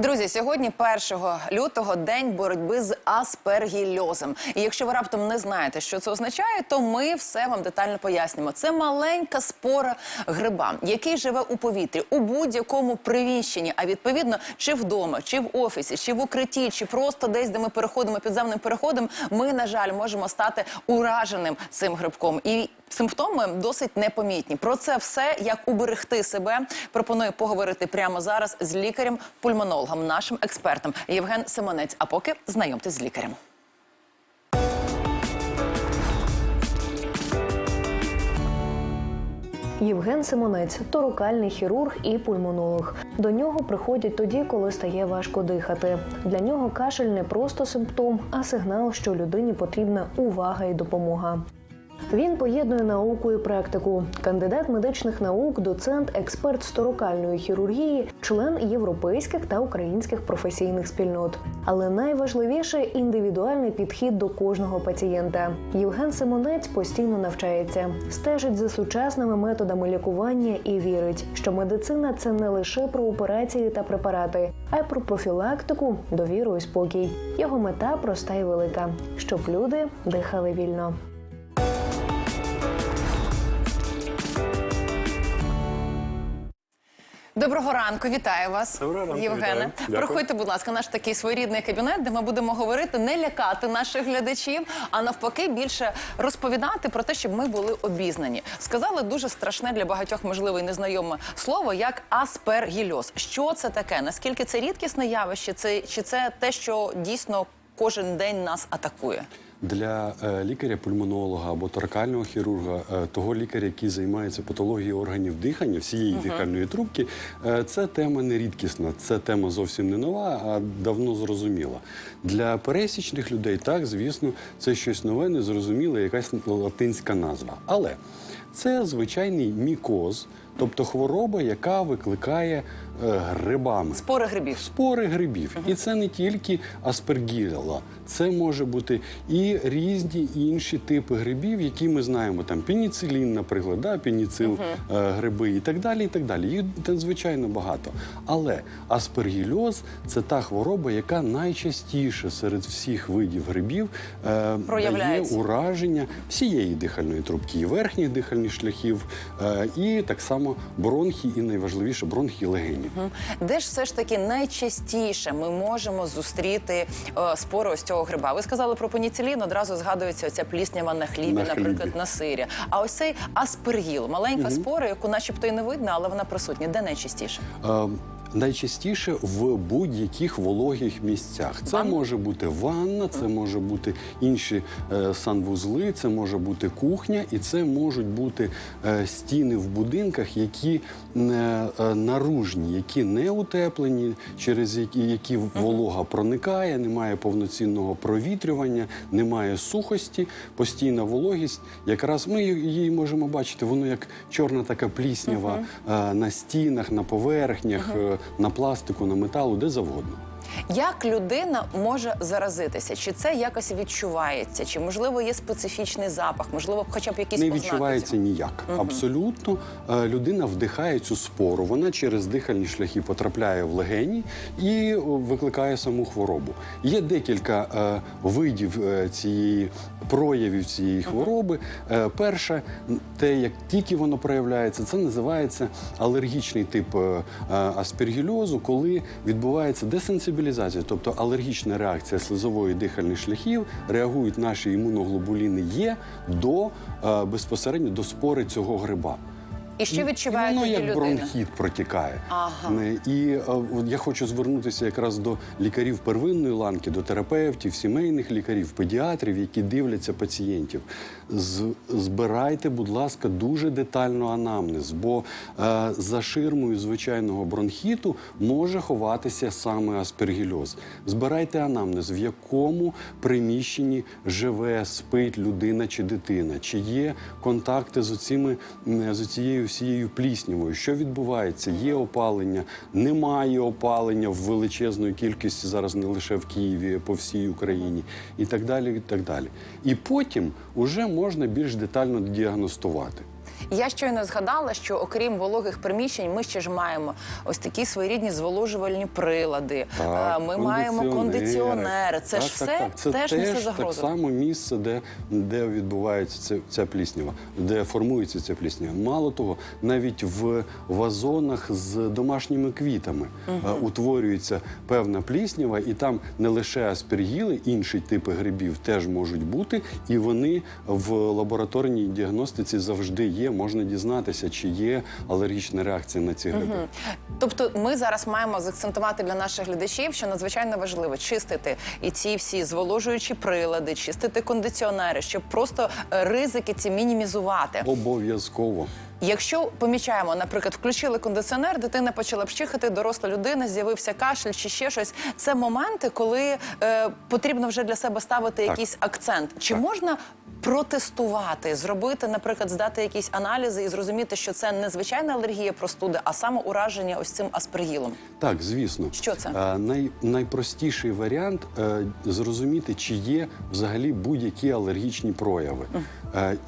Друзі, сьогодні 1 лютого день боротьби з аспергільозом. І якщо ви раптом не знаєте, що це означає, то ми все вам детально пояснимо. Це маленька спора гриба, який живе у повітрі у будь-якому приміщенні. А відповідно, чи вдома, чи в офісі, чи в укритті, чи просто десь, де ми переходимо підземним переходом, ми на жаль можемо стати ураженим цим грибком. І Симптоми досить непомітні. Про це все, як уберегти себе, пропоную поговорити прямо зараз з лікарем-пульмонологом, нашим експертом Євген Симонець. А поки знайомтесь з лікарем. Євген Симонець торукальний хірург і пульмонолог. До нього приходять тоді, коли стає важко дихати. Для нього кашель не просто симптом, а сигнал, що людині потрібна увага і допомога. Він поєднує науку і практику. Кандидат медичних наук, доцент, експерт з торукальної хірургії, член європейських та українських професійних спільнот. Але найважливіше індивідуальний підхід до кожного пацієнта. Євген Симонець постійно навчається, стежить за сучасними методами лікування і вірить, що медицина це не лише про операції та препарати, а й про профілактику, довіру і спокій. Його мета проста і велика, щоб люди дихали вільно. Доброго ранку, вітаю вас, Доброго ранку, Євгене. вітаю. Проходьте, будь ласка, наш такий своєрідний кабінет, де ми будемо говорити, не лякати наших глядачів, а навпаки, більше розповідати про те, щоб ми були обізнані. Сказали дуже страшне для багатьох, можливо, і незнайоме слово, як аспергільоз. Що це таке? Наскільки це рідкісне явище? Це чи це те, що дійсно кожен день нас атакує? Для е, лікаря-пульмонолога або торакального хірурга, е, того лікаря, який займається патологією органів дихання, всієї дихальної трубки, це тема не рідкісна, це тема зовсім не нова, а давно зрозуміла. Для пересічних людей, так, звісно, це щось нове, незрозуміле, якась латинська назва. Але це звичайний мікоз, тобто хвороба, яка викликає грибами. Спори грибів. Спори грибів. І це не тільки аспергіла, це може бути і різні інші типи грибів, які ми знаємо. Там пеніцилін, наприклад, да, пеніцил, е, гриби і так далі. і так далі. Їх надзвичайно багато. Але аспергільоз це та хвороба, яка найчастіше серед всіх видів грибів е, дає ураження всієї дихальної трубки, і верхніх дихальних шляхів, е, і так само бронхи, і найважливіше бронхи і Мгм. Де ж все ж таки найчастіше ми можемо зустріти е, спори ось цього гриба? Ви сказали про пеніцилін, одразу згадується оця пліснява на хлібі, На наприклад, хлібі. на сирі. А ось цей аспергіл, маленька спора, яку начебто і не видно, але вона присутня. Де найчастіше? Е, Найчастіше в будь-яких вологих місцях. Це може бути ванна, це може бути інші е, санвузли, це може бути кухня, і це можуть бути е, стіни в будинках, які не е, наружні, які не утеплені, через які, які волога проникає, немає повноцінного провітрювання, немає сухості, постійна вологість. Якраз ми її можемо бачити, воно як чорна така пліснява е, на стінах, на поверхнях, е, на пластику, на металу, де завгодно. Як людина може заразитися? Чи це якось відчувається? Чи можливо є специфічний запах? Можливо, хоча б якісь не ознаки відчувається цього? ніяк. Абсолютно Е, людина вдихає цю спору. Вона через дихальні шляхи потрапляє в легені і викликає саму хворобу. Є декілька е, видів е, цієї проявів цієї хвороби. Е, перше, те, як тільки воно проявляється, це називається алергічний тип е, е, аспергільозу, коли відбувається десенсибілізація, тобто алергічна реакція слизової дихальних шляхів, реагують наші імуноглобуліни Є до е, безпосередньо до спори цього гриба. І що відчуває воно тоді як людина? бронхіт протікає. Ага. І е, я хочу звернутися якраз до лікарів первинної ланки, до терапевтів, сімейних лікарів, педіатрів, які дивляться пацієнтів. Збирайте, будь ласка, дуже детально анамнез, бо е, за ширмою звичайного бронхіту може ховатися саме аспергільоз. Збирайте анамнез, в якому приміщенні живе, спить людина чи дитина, чи є контакти з, оціми, з цією всією пліснявою. Що відбувається? Є опалення, немає опалення в величезної кількості зараз не лише в Києві, а по всій Україні, і так далі. І так далі. І потім уже можна більш детально діагностувати. Я щойно згадала, що окрім вологих приміщень, ми ще ж маємо ось такі своєрідні зволожувальні прилади. Так, Е, ми маємо кондиціонери. Це Так, ж так, все так. Це теж несе загрозу. Так само місце, де, де відбувається ця, ця пліснява, де формується ця пліснява. Мало того, навіть в вазонах з домашніми квітами е, утворюється певна пліснява, і там не лише аспергіли, інші типи грибів теж можуть бути, і вони в лабораторній діагностиці завжди є. Можна дізнатися, чи є алергічна реакція на ці гриби. Тобто, ми зараз маємо заакцентувати для наших глядачів, що надзвичайно важливо чистити і ці всі зволожуючі прилади, чистити кондиціонери, щоб просто ризики ці мінімізувати. Обов'язково. Якщо помічаємо, наприклад, включили кондиціонер, дитина почала пчихати, доросла людина, з'явився кашель чи ще щось. Це моменти, коли е, потрібно вже для себе ставити якийсь акцент. Чи Так. можна протестувати, зробити, наприклад, здати якісь аналізи і зрозуміти, що це не звичайна алергія простуди, а саме ураження ось цим аспергілом? Так, звісно. Що це? Е, най, найпростіший варіант е, зрозуміти, чи є взагалі будь-які алергічні прояви. Е,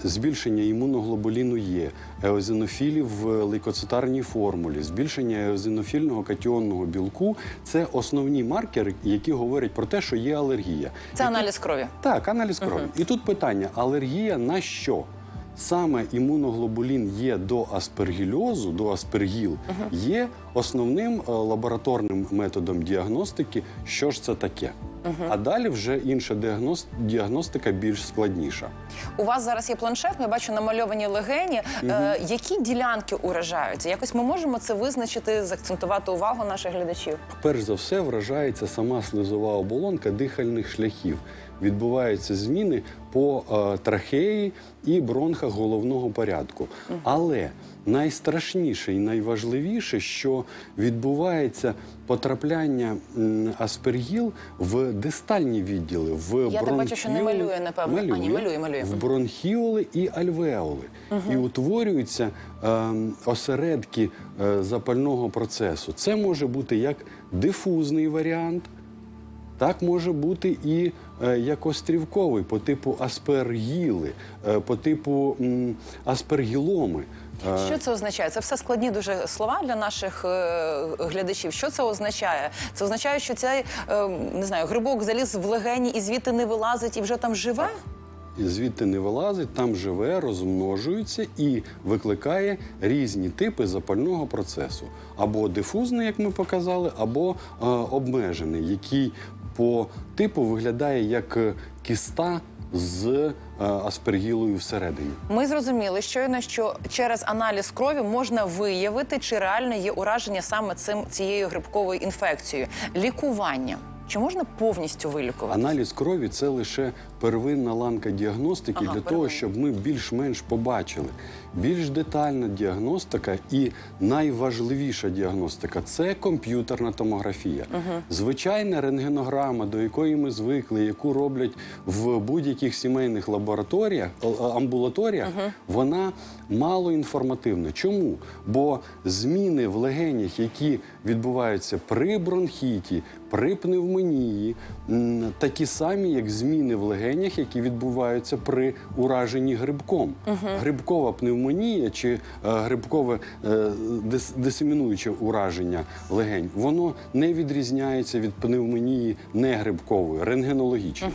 збільшення імуноглобуліну є, еозинофілів в лейкоцитарній формулі, збільшення еозинофільного катіонного білку це основні маркери, які говорять про те, що є алергія. Це аналіз крові. так, аналіз крові. І тут питання: алергія на що? Саме імуноглобулін є до аспергільозу, до аспергіл, є основним е, лабораторним методом діагностики, що ж це таке. А далі вже інша діагност... діагностика більш складніша. У вас зараз є планшет, ми бачу намальовані легені. Е, які ділянки уражаються? Якось ми можемо це визначити, заакцентувати увагу наших глядачів. Перш за все вражається сама слизова оболонка дихальних шляхів. Відбуваються зміни по е, трахеї і бронхах головного порядку. Але найстрашніше і найважливіше, що відбувається потрапляння м, аспергіл в дистальні відділи, в Я так бачу, що не бронхіоли- малює, напевно. А, ні, малює, малює. в бронхіоли і альвеоли. І утворюються ем, осередки е, запального процесу. Це може бути як дифузний варіант, так може бути і е, як острівковий по типу аспергіли, е, по типу аспергіломи. Е, Що це означає? Це все складні дуже слова для наших е, глядачів. Що це означає? Це означає, що цей е, не знаю, грибок заліз в легені і звідти не вилазить і вже там живе? і звідти не вилазить, там живе, розмножується і викликає різні типи запального процесу. Або дифузний, як ми показали, або е, обмежений, який по типу виглядає як е, кіста з е, аспергілою всередині. Ми зрозуміли щойно, що через аналіз крові можна виявити, чи реально є ураження саме цим цією грибковою інфекцією. Лікування. Чи можна повністю вилікувати? Аналіз крові це лише первинна ланка діагностики Ага, для того, щоб ми більш-менш побачили. Більш детальна діагностика і найважливіша діагностика це комп'ютерна томографія. Звичайна рентгенограма, до якої ми звикли, яку роблять в будь-яких сімейних лабораторіях, амбулаторіях, вона мало інформативна. Чому? Бо зміни в легенях, які відбуваються при бронхіті, при пневмонії, такі самі, як зміни в легенях, які відбуваються при ураженні грибком. Грибкова пневмонія чи е, грибкове е, дис- дисемінуюче ураження легень, воно не відрізняється від пневмонії негрибкової, рентгенологічної.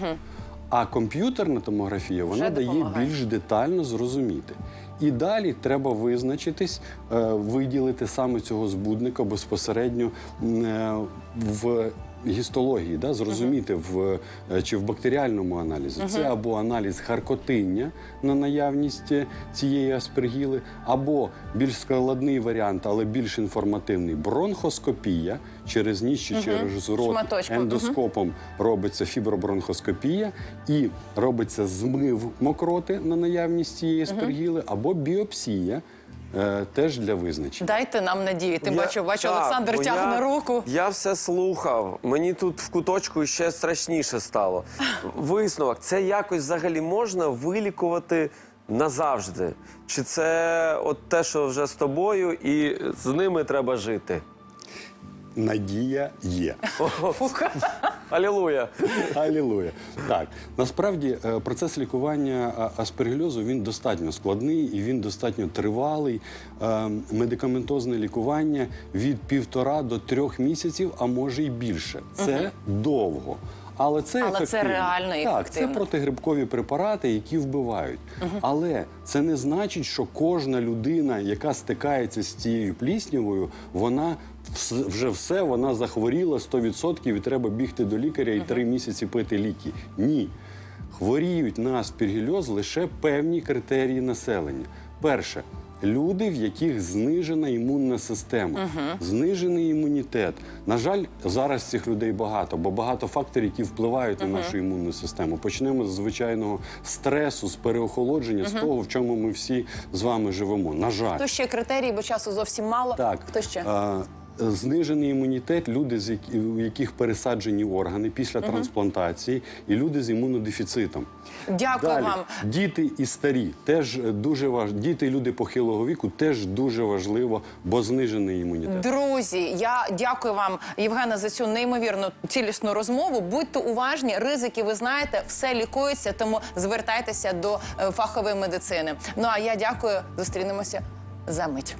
А комп'ютерна томографія вона Вже дає допомагає. більш детально зрозуміти. І далі треба визначитись, е, виділити саме цього збудника безпосередньо е, в гістології, да, зрозуміти в е, чи в бактеріальному аналізі. Це або аналіз харкотиння на наявність е, цієї аспергіли, або більш складний варіант, але більш інформативний. Бронхоскопія через ніс чи через рот ендоскопом робиться фібробронхоскопія і робиться змив мокроти на наявність цієї аспергіли, або біопсія е, теж для визначення. Дайте нам надію. Тим Я- бачу, бачу, так, Олександр бо тягне я, руку. Я все слухав. Мені тут в куточку ще страшніше стало. Висновок: це якось взагалі можна вилікувати назавжди? Чи це от те, що вже з тобою, і з ними треба жити? Надія є. Алілуя! Алілуя. Так, насправді е, процес лікування аспергільозу він достатньо складний і він достатньо тривалий. Е, Медикаментозне лікування від півтора до трьох місяців, а може й більше. Це довго. Але це Але це реально і так, це протигрибкові препарати, які вбивають. Але це не значить, що кожна людина, яка стикається з цією пліснявою, вона вже все, вона захворіла 100% і треба бігти до лікаря і три місяці пити ліки. Ні. Хворіють на аспергільоз лише певні критерії населення. Перше. Люди, в яких знижена імунна система, знижений імунітет. На жаль, зараз цих людей багато, бо багато факторів, які впливають на нашу імунну систему. Почнемо з звичайного стресу, з переохолодження, з того, в чому ми всі з вами живемо. На жаль, Хто ще критерії, бо часу зовсім мало. так. Хто ще? А, Знижений імунітет, люди, з у яких пересаджені органи після трансплантації, і люди з імунодефіцитом. Дякую Далі, вам. діти і старі теж е, дуже важливо. Діти, і люди похилого віку теж дуже важливо, бо знижений імунітет. Друзі, я дякую вам, Євгена, за цю неймовірно цілісну розмову. Будьте уважні, ризики ви знаєте, все лікується, тому звертайтеся до е, фахової медицини. Ну а я дякую. Зустрінемося за мить.